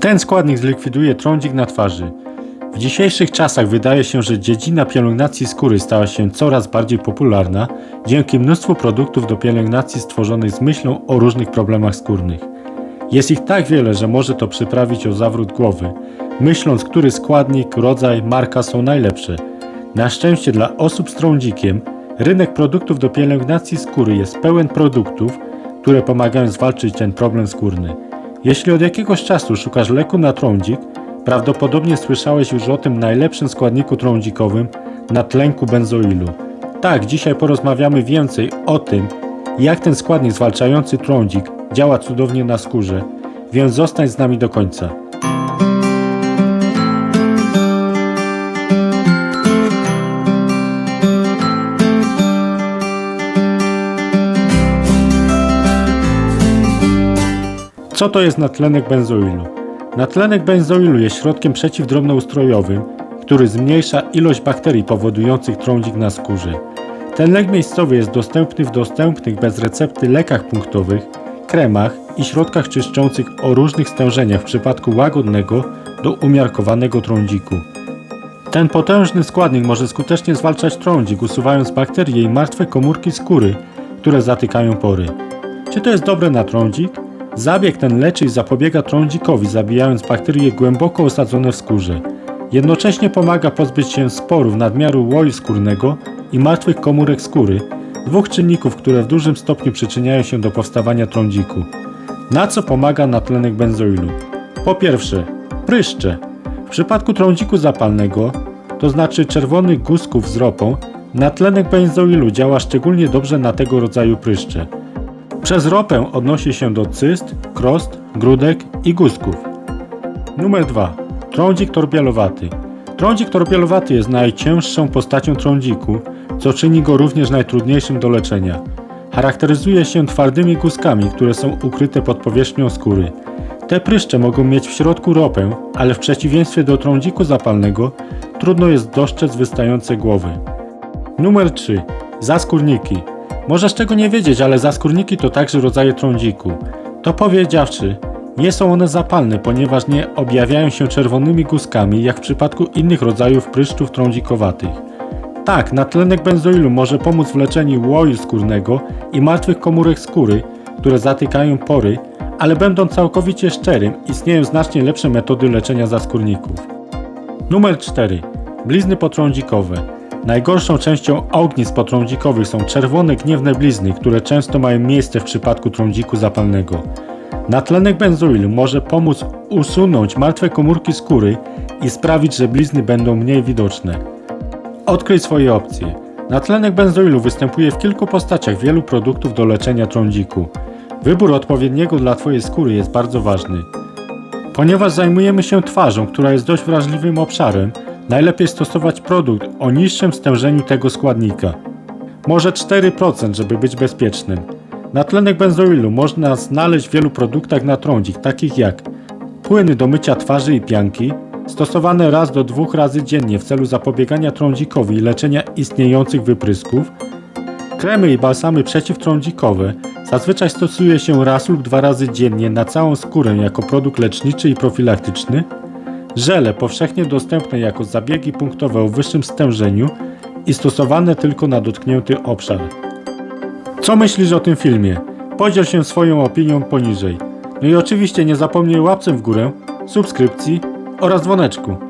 Ten składnik zlikwiduje trądzik na twarzy. W dzisiejszych czasach wydaje się, że dziedzina pielęgnacji skóry stała się coraz bardziej popularna dzięki mnóstwu produktów do pielęgnacji stworzonych z myślą o różnych problemach skórnych. Jest ich tak wiele, że może to przyprawić o zawrót głowy, myśląc, który składnik, rodzaj, marka są najlepsze. Na szczęście dla osób z trądzikiem, rynek produktów do pielęgnacji skóry jest pełen produktów, które pomagają zwalczyć ten problem skórny. Jeśli od jakiegoś czasu szukasz leku na trądzik, prawdopodobnie słyszałeś już o tym najlepszym składniku trądzikowym natlenku benzoilu. Tak, dzisiaj porozmawiamy więcej o tym, jak ten składnik zwalczający trądzik działa cudownie na skórze, więc zostań z nami do końca. Co to jest natlenek benzoilu? Natlenek benzoilu jest środkiem przeciwdrobnoustrojowym, który zmniejsza ilość bakterii powodujących trądzik na skórze. Ten lek miejscowy jest dostępny w dostępnych bez recepty lekach punktowych, kremach i środkach czyszczących o różnych stężeniach w przypadku łagodnego do umiarkowanego trądziku. Ten potężny składnik może skutecznie zwalczać trądzik, usuwając bakterie i martwe komórki skóry, które zatykają pory. Czy to jest dobre na trądzik? Zabieg ten leczy i zapobiega trądzikowi, zabijając bakterie głęboko osadzone w skórze. Jednocześnie pomaga pozbyć się sporów, nadmiaru łoju skórnego i martwych komórek skóry, dwóch czynników, które w dużym stopniu przyczyniają się do powstawania trądziku. Na co pomaga natlenek benzoilu? Po pierwsze, pryszcze. W przypadku trądziku zapalnego, to znaczy czerwonych guzków z ropą, natlenek benzoilu działa szczególnie dobrze na tego rodzaju pryszcze. Przez ropę odnosi się do cyst, krost, grudek i guzków. Numer 2. Trądzik torbielowaty. Trądzik torbielowaty jest najcięższą postacią trądziku, co czyni go również najtrudniejszym do leczenia. Charakteryzuje się twardymi guzkami, które są ukryte pod powierzchnią skóry. Te pryszcze mogą mieć w środku ropę, ale w przeciwieństwie do trądziku zapalnego trudno jest dostrzec wystające głowy. Numer 3. Zaskórniki. Możesz tego nie wiedzieć, ale zaskórniki to także rodzaje trądziku. To powiedziawszy, nie są one zapalne, ponieważ nie objawiają się czerwonymi guzkami, jak w przypadku innych rodzajów pryszczów trądzikowatych. Tak, natlenek benzoilu może pomóc w leczeniu łoju skórnego i martwych komórek skóry, które zatykają pory, ale będąc całkowicie szczerym, istnieją znacznie lepsze metody leczenia zaskórników. Numer 4. Blizny potrądzikowe. Najgorszą częścią ognisk potrądzikowych są czerwone gniewne blizny, które często mają miejsce w przypadku trądziku zapalnego. Natlenek benzoilu może pomóc usunąć martwe komórki skóry i sprawić, że blizny będą mniej widoczne. Odkryj swoje opcje. Natlenek benzoilu występuje w kilku postaciach wielu produktów do leczenia trądziku. Wybór odpowiedniego dla Twojej skóry jest bardzo ważny. Ponieważ zajmujemy się twarzą, która jest dość wrażliwym obszarem, najlepiej stosować produkt o niższym stężeniu tego składnika. Może 4%, żeby być bezpiecznym. Natlenek benzoilu można znaleźć w wielu produktach na trądzik, takich jak płyny do mycia twarzy i pianki, stosowane raz do dwóch razy dziennie w celu zapobiegania trądzikowi i leczenia istniejących wyprysków, kremy i balsamy przeciwtrądzikowe, zazwyczaj stosuje się raz lub dwa razy dziennie na całą skórę jako produkt leczniczy i profilaktyczny, żele powszechnie dostępne jako zabiegi punktowe o wyższym stężeniu i stosowane tylko na dotknięty obszar. Co myślisz o tym filmie? Podziel się swoją opinią poniżej. No i oczywiście nie zapomnij łapcem w górę, subskrypcji oraz dzwoneczku.